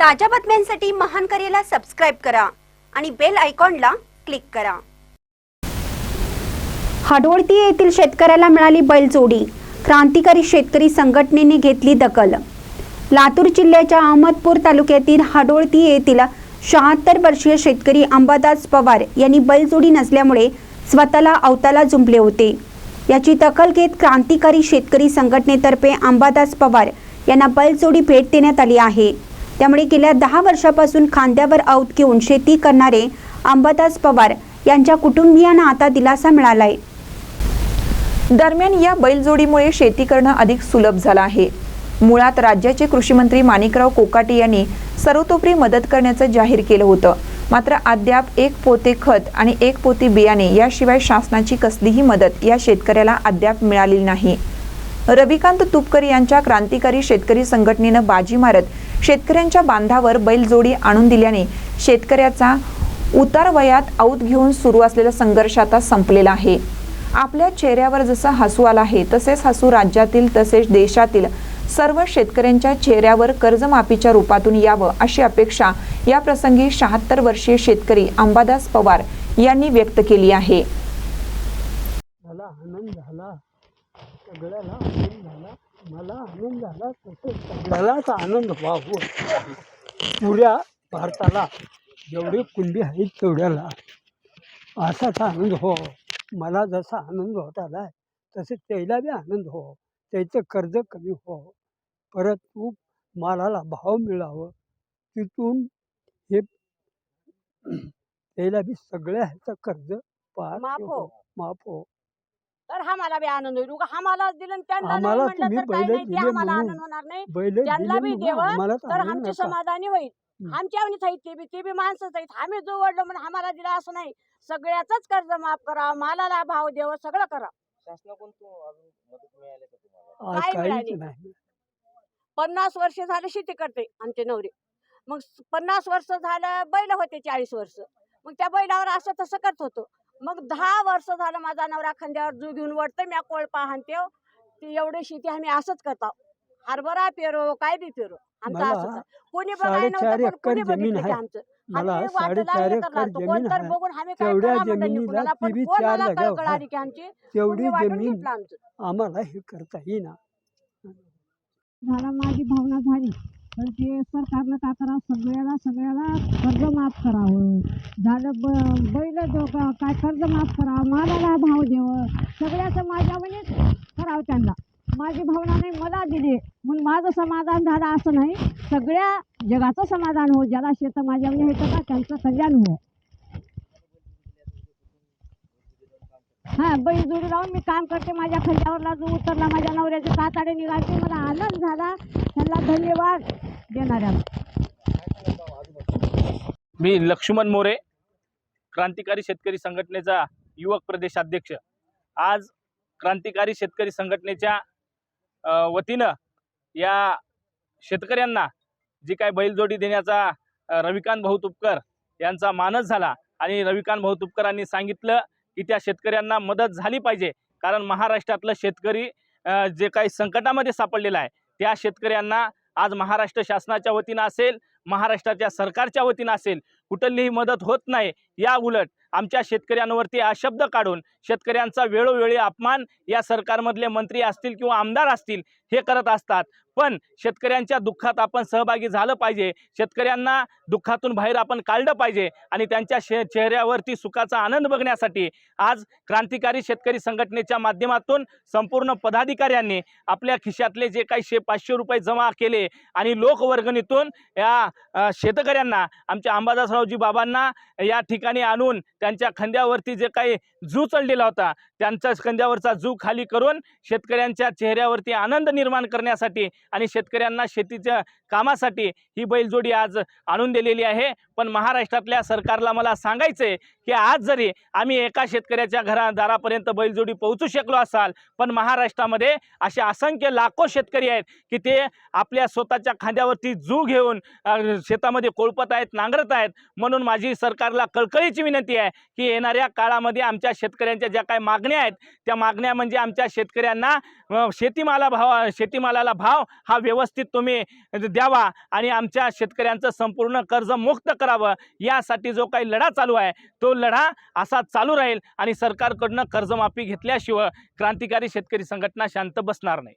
ताज्या बातम्यांसाठी महान करेला सबस्क्राईब करा आणि बेल आयकॉनला क्लिक करा. हाडोळती येथील शेतकऱ्याला मिळाली बैलजोडी. क्रांतिकारी शेतकरी संघटनेने घेतली दखल. लातूर जिल्ह्याच्या अहमदपूर तालुक्यातील हाडोळती येथील शहात्तर वर्षीय शेतकरी अंबादास पवार यांनी बैलजोडी नसल्यामुळे स्वतःला अवताला जुंपले होते. याची दखल घेत क्रांतिकारी शेतकरी संघटनेतर्फे अंबादास पवार यांना बैलजोडी भेट देण्यात आली आहे. त्यामुळे गेल्या दहा वर्षापासून खांद्यावर औत घेऊन शेती करणारे अंबादास पवार यांच्या कुटुंबियांना आता दिलासा मिळालाय. दरम्यान या बैलजोडीमुळे शेती करणं अधिक सुलभ झालं आहे. मुळात राज्याचे कृषी मंत्री माणिकराव कोकाटे यांनी सर्वतोपरी मदत करण्याचं जाहीर केलं होतं. मात्र अद्याप एक पोते खत आणि एक पोती बियाणे याशिवाय शासनाची कसलीही मदत या शेतकऱ्याला अद्याप मिळालेली नाही. रविकांत तुपकर यांच्या क्रांतिकारी शेतकरी संघटनेनं बाजी मारत शेतकऱ्यांच्या बांधावर बैलजोडी आणून दिल्याने शेतकऱ्याचा उतार वयात औत घेऊन सुरू असलेला संघर्ष आता संपलेला आहे. आपल्या चेहऱ्यावर जसं हसू आलं आहे तसेच हसू राज्यातील तसेच देशातील सर्व शेतकऱ्यांच्या चेहऱ्यावर कर्जमाफीच्या रूपातून यावं अशी अपेक्षा या प्रसंगी शहात्तर वर्षीय शेतकरी अंबादास पवार यांनी व्यक्त केली आहे. झाला आनंद झाला सगळ्याला आनंद झाला. मला आनंद झाला. तसं सगळ्यालाच आनंद व्हावं. पुऱ्या भारताला जेवढे कुंडी आहेत तेवढ्याला. असाच आनंद हो. मला जसा आनंद होत आला तसे त्याला बी आनंद हो. त्याचं कर्ज कमी हो. परत तू मालाला भाव मिळावं. तिथून हे त्याला बी सगळ्या ह्याचं कर्ज पार माफ हो. माफ हो. तर हा मला बी आनंद होईल उगा हा मला दिलं आणि त्यांना नाही आम्हाला तुम्ही तर काही नाही ते दिले आम्हाला म्हणून. आनंद होणार नाही. बैल त्यांना बी देवं, आम्हाला तर आमची. समाधानी होईल. आमच्या आवडीच आहेत ते बी ते बी माणसंच आहेत. आम्ही जो वडलो म्हणून आम्हाला दिला असं नाही. सगळ्याच कर्ज माफ करा. मालाला भाव द्यावं सगळं करा. शासनाकडून तू अजून मदत मिळाली का तुम्हाला? आज काय काहीच? नाही. पन्नास वर्ष झालं शेती करते आमचे नवरे. मग स- पन्नास वर्ष झालं बैल होते चाळीस वर्ष. मग त्या बैलावर असं तसं करत होतो. मग दहा वर्ष झालं माझा नवरा खांद्यावर जू घेऊन वडतं मी कोळपा हाणते ती एवढी शेती आम्ही असंच करतो हरभरा पेरो काय बी पेरो. आमचं मला असंच. कोणी बघायला नव्हतं पण कोणी बघितलं. आमचं. मला साडेचार एकर. जमीन आहे. तेवढ्या जमिनीला चार लगाव. तेवढी जमीन आम्हाला हे करता येईना. झाला माझी भावना झाली. पण ते सरकारनं काय करावं? सगळ्याला सगळ्याला कर्ज माफ करावं. झालं ब बैल जो काय कर्ज माफ करावं? मालाला भाव द्यावं. सगळ्याचं माझ्यावरच करावं त्यांना. माझी भावना नाही मला दिली. म्हणून माझं समाधान झालं असं नाही. सगळ्या जगाचं समाधान हो. ज्याला शेतं माझ्यावर हे का त्यांचं कल्याण हो. हां बैल जोडी लावून मी काम करते. माझ्या खांद्यावरला जो उतरला माझ्या नवऱ्याचे काताडे निघाले मला आनंद झाला. त्यांना धन्यवाद. देणाऱ्या मी लक्ष्मण मोरे क्रांतिकारी शेतकरी संघटनेचा युवक प्रदेशाध्यक्ष आज क्रांतिकारी शेतकरी संघटनेच्या वतीनं या शेतकऱ्यांना जी काय बैलजोडी देण्याचा रविकांत भाऊ तुपकर यांचा मानस झाला आणि रविकांत भाऊ तुपकरांनी सांगितलं की त्या शेतकऱ्यांना मदत झाली पाहिजे. कारण महाराष्ट्रातलं शेतकरी जे काही संकटामध्ये सापडलेलं आहे त्या शेतकऱ्यांना आज महाराष्ट्र शासनाच्या वतीनं असेल महाराष्ट्राच्या सरकारच्या वतीनं असेल कुठलीही मदत होत नाही या उलट आमच्या शेतकऱ्यांवरती अशब्द काढून शेतकऱ्यांचा वेळोवेळी अपमान या सरकारमधले मंत्री असतील किंवा आमदार असतील हे करत असतात. पण शेतकऱ्यांच्या दुःखात आपण सहभागी झालं पाहिजे. शेतकऱ्यांना दुःखातून बाहेर आपण काढलं पाहिजे आणि त्यांच्या शे चेहऱ्यावरती सुखाचा आनंद बघण्यासाठी आज क्रांतिकारी शेतकरी संघटनेच्या माध्यमातून संपूर्ण पदाधिकाऱ्यांनी आपल्या खिशातले जे काही शे पाचशे रुपये जमा केले आणि लोकवर्गणीतून या शेतकऱ्यांना आमच्या अंबादासरावजी बाबांना या ठिकाणी आणून त्यांच्या खांद्यावरती जे काही जू चढलेला होता त्यांच्या खांद्यावरचा जू खाली करून शेतकऱ्यांच्या चेहऱ्यावरती आनंद निर्माण करण्यासाठी आणि शेतकऱ्यांना शेतीच्या कामासाठी ही बैलजोडी आज आणून दिलेली आहे. पण महाराष्ट्रातल्या सरकारला मला सांगायचं आहे की आज जरी आम्ही एका शेतकऱ्याच्या घरादारापर्यंत बैलजोडी पोहोचू शकलो असाल पण महाराष्ट्रामध्ये असे असंख्य लाखो शेतकरी आहेत की ते आपल्या स्वतःच्या खांद्यावरती जू घेऊन शेतामध्ये कोळपत आहेत नांगरत आहेत म्हणून माझी सरकारला कळकळीची विनंती आहे की येणाऱ्या काळामध्ये आमच्या शेतकऱ्यांच्या ज्या काही मागण्या आहेत त्या मागण्या म्हणजे आमच्या शेतकऱ्यांना शेतीमाला भाव शेतीमालाला भाव हा व्यवस्थित तुम्ही द्यावा आणि आमच्या शेतकऱ्यांचं संपूर्ण कर्ज मुक्त करावं. यासाठी जो काही लढा चालू आहे तो लढा असा चालू राहील आणि सरकारकडनं कर्जमाफी घेतल्याशिवाय क्रांतिकारी शेतकरी संघटना शांत बसणार नाही.